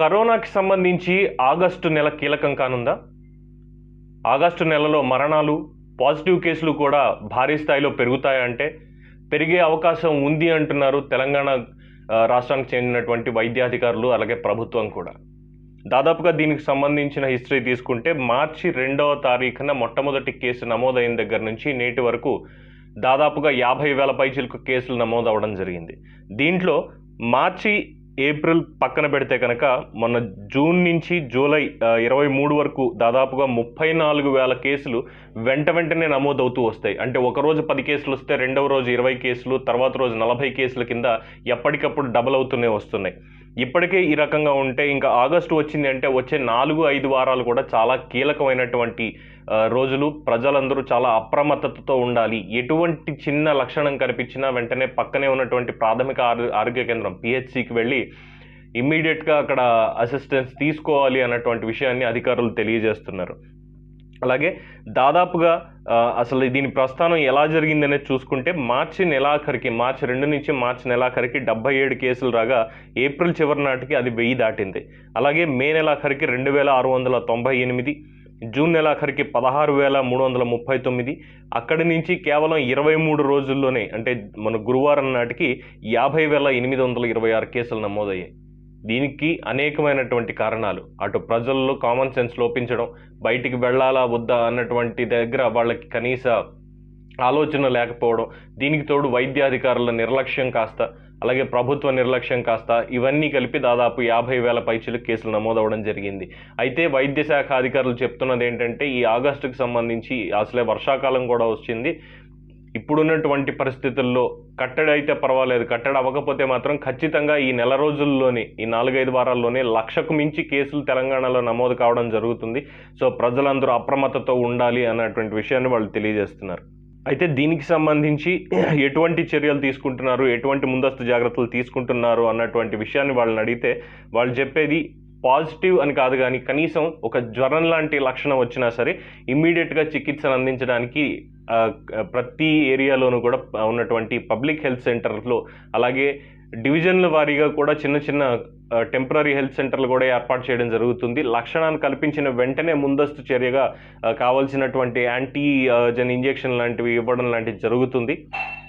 కరోనాకి సంబంధించి ఆగస్టు నెల కీలకం కానుందా? ఆగస్టు నెలలో మరణాలు పాజిటివ్ కేసులు కూడా భారీ స్థాయిలో పెరుగుతాయంటే పెరిగే అవకాశం ఉంది అంటున్నారు తెలంగాణ రాష్ట్రానికి చెందినటువంటి వైద్యాధికారులు అలాగే ప్రభుత్వం కూడా. దాదాపుగా దీనికి సంబంధించిన హిస్టరీ తీసుకుంటే మార్చి రెండవ తారీఖున మొట్టమొదటి కేసు నమోదైన దగ్గర నుంచి నేటి వరకు దాదాపుగా యాభై వేల పైచిలకు కేసులు నమోదవడం జరిగింది. దీంట్లో మార్చి ఏప్రిల్ పక్కన పెడితే కనుక మొన్న జూన్ నుంచి జూలై ఇరవై మూడు వరకు దాదాపుగా ముప్పై నాలుగు వేల కేసులు వెంట వెంటనే నమోదవుతూ వస్తాయి. అంటే ఒక రోజు పది కేసులు వస్తే రెండవ రోజు ఇరవై కేసులు తర్వాత రోజు నలభై కేసుల కింద ఎప్పటికప్పుడు డబల్ అవుతూనే వస్తున్నాయి. ఇప్పటికే ఈ రకంగా ఉంటే ఇంకా ఆగస్టు వచ్చింది అంటే వచ్చే నాలుగు ఐదు వారాలు కూడా చాలా కీలకమైనటువంటి రోజులు. ప్రజలందరూ చాలా అప్రమత్తతతో ఉండాలి. ఎటువంటి చిన్న లక్షణం కనిపించినా వెంటనే పక్కనే ఉన్నటువంటి ప్రాథమిక ఆరోగ్య కేంద్రం పిహెచ్సికి వెళ్ళి ఇమ్మీడియట్గా అక్కడ అసిస్టెన్స్ తీసుకోవాలి అన్నటువంటి విషయాన్ని అధికారులు తెలియజేస్తున్నారు. అలాగే దాదాపుగా అసలు దీని ప్రస్థానం ఎలా జరిగిందనేది చూసుకుంటే మార్చి నెలాఖరికి మార్చి రెండు నుంచి మార్చి నెలాఖరికి డెబ్బై ఏడు కేసులు రాగా ఏప్రిల్ చివరి నాటికి అది వెయ్యి దాటింది. అలాగే మే నెలాఖరికి రెండు వేల ఆరు వందల తొంభై ఎనిమిది జూన్ నెలాఖరికి పదహారు వేల మూడు వందల ముప్పై తొమ్మిది అక్కడి నుంచి కేవలం ఇరవై మూడు రోజుల్లోనే అంటే మన గురువారం నాటికి యాభై వేల ఎనిమిది వందల ఇరవై ఆరు కేసులు నమోదయ్యాయి. దీనికి అనేకమైనటువంటి కారణాలు. అటు ప్రజల్లో కామన్ సెన్స్ లోపించడం బయటికి వెళ్ళాలా వద్దా అన్నటువంటి దగ్గర వాళ్ళకి కనీస ఆలోచన లేకపోవడం దీనికి తోడు వైద్యాధికారుల నిర్లక్ష్యం కాస్త అలాగే ప్రభుత్వ నిర్లక్ష్యం కాస్త ఇవన్నీ కలిపి దాదాపు యాభై వేల పైచిలు కేసులు నమోదవడం జరిగింది. అయితే వైద్య శాఖ అధికారులు చెప్తున్నది ఏంటంటే ఈ ఆగస్టుకు సంబంధించి అసలే వర్షాకాలం కూడా వచ్చింది ఇప్పుడున్నటువంటి పరిస్థితుల్లో కట్టడి అయితే పర్వాలేదు. కట్టడి అవ్వకపోతే మాత్రం ఖచ్చితంగా ఈ నెల రోజుల్లోనే ఈ నాలుగైదు వారాల్లోనే లక్షకు మించి కేసులు తెలంగాణలో నమోదు కావడం జరుగుతుంది. సో ప్రజలందరూ అప్రమత్తతో ఉండాలి అన్నటువంటి విషయాన్ని వాళ్ళు తెలియజేస్తున్నారు. అయితే దీనికి సంబంధించి ఎటువంటి చర్యలు తీసుకుంటున్నారు ఎటువంటి ముందస్తు జాగ్రత్తలు తీసుకుంటున్నారు అన్నటువంటి విషయాన్ని వాళ్ళని అడిగితే వాళ్ళు చెప్పేది పాజిటివ్ అని కాదు కానీ కనీసం ఒక జ్వరం లాంటి లక్షణం వచ్చినా సరే ఇమ్మీడియట్గా చికిత్సను అందించడానికి ప్రతి ఏరియాలోనూ కూడా ఉన్నటువంటి పబ్లిక్ హెల్త్ సెంటర్లో అలాగే డివిజన్ల వారీగా కూడా చిన్న చిన్న టెంపరీ హెల్త్ సెంటర్లు కూడా ఏర్పాటు చేయడం జరుగుతుంది. లక్షణాన్ని కల్పించిన వెంటనే ముందస్తు చర్యగా కావాల్సినటువంటి యాంటీ జన్ ఇంజెక్షన్ లాంటివి ఇవ్వడం లాంటివి జరుగుతుంది.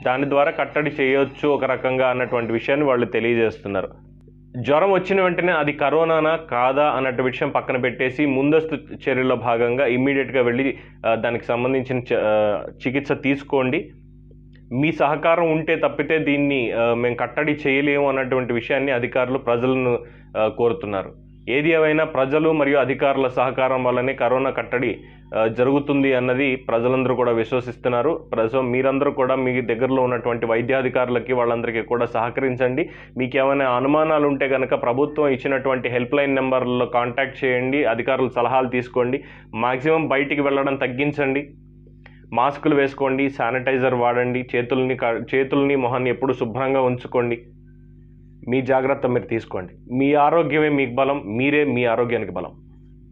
దాని ద్వారా కట్టడి చేయొచ్చు ఒక రకంగా అన్నటువంటి విషయాన్ని వాళ్ళు తెలియజేస్తున్నారు. జ్వరం వచ్చిన వెంటనే అది కరోనానా కాదా అన్నట్టు విషయం పక్కన పెట్టేసి ముందస్తు చర్యల్లో భాగంగా ఇమ్మీడియట్గా వెళ్ళి దానికి సంబంధించిన చ- చికిత్స తీసుకోండి. మీ సహకారం ఉంటే తప్పితే దీన్ని మేము కట్టడి చేయలేము అన్నటువంటి విషయాన్ని అధికారులు ప్రజలను కోరుతున్నారు. ఏది ఏమైనా ప్రజలు మరియు అధికారుల సహకారం వల్లనే కరోనా కట్టడి జరుగుతుంది అన్నది ప్రజలందరూ కూడా విశ్వసిస్తున్నారు. ప్రజ మీరందరూ కూడా మీ దగ్గరలో ఉన్నటువంటి వైద్యాధికారులకి వాళ్ళందరికీ కూడా సహకరించండి. మీకు ఏమైనా అనుమానాలు ఉంటే కనుక ప్రభుత్వం ఇచ్చినటువంటి హెల్ప్ లైన్ నెంబర్లో కాంటాక్ట్ చేయండి. అధికారుల సలహాలు తీసుకోండి. మాక్సిమం బయటికి వెళ్ళడం తగ్గించండి. మాస్కులు వేసుకోండి. శానిటైజర్ వాడండి. చేతుల్ని క- చేతుల్ని మొహాన్ని ఎప్పుడు శుభ్రంగా ఉంచుకోండి. మీ జాగ్రత్త మీరు తీసుకోండి. మీ ఆరోగ్యమే మీకు బలం మీరే మీ ఆరోగ్యానికి బలం.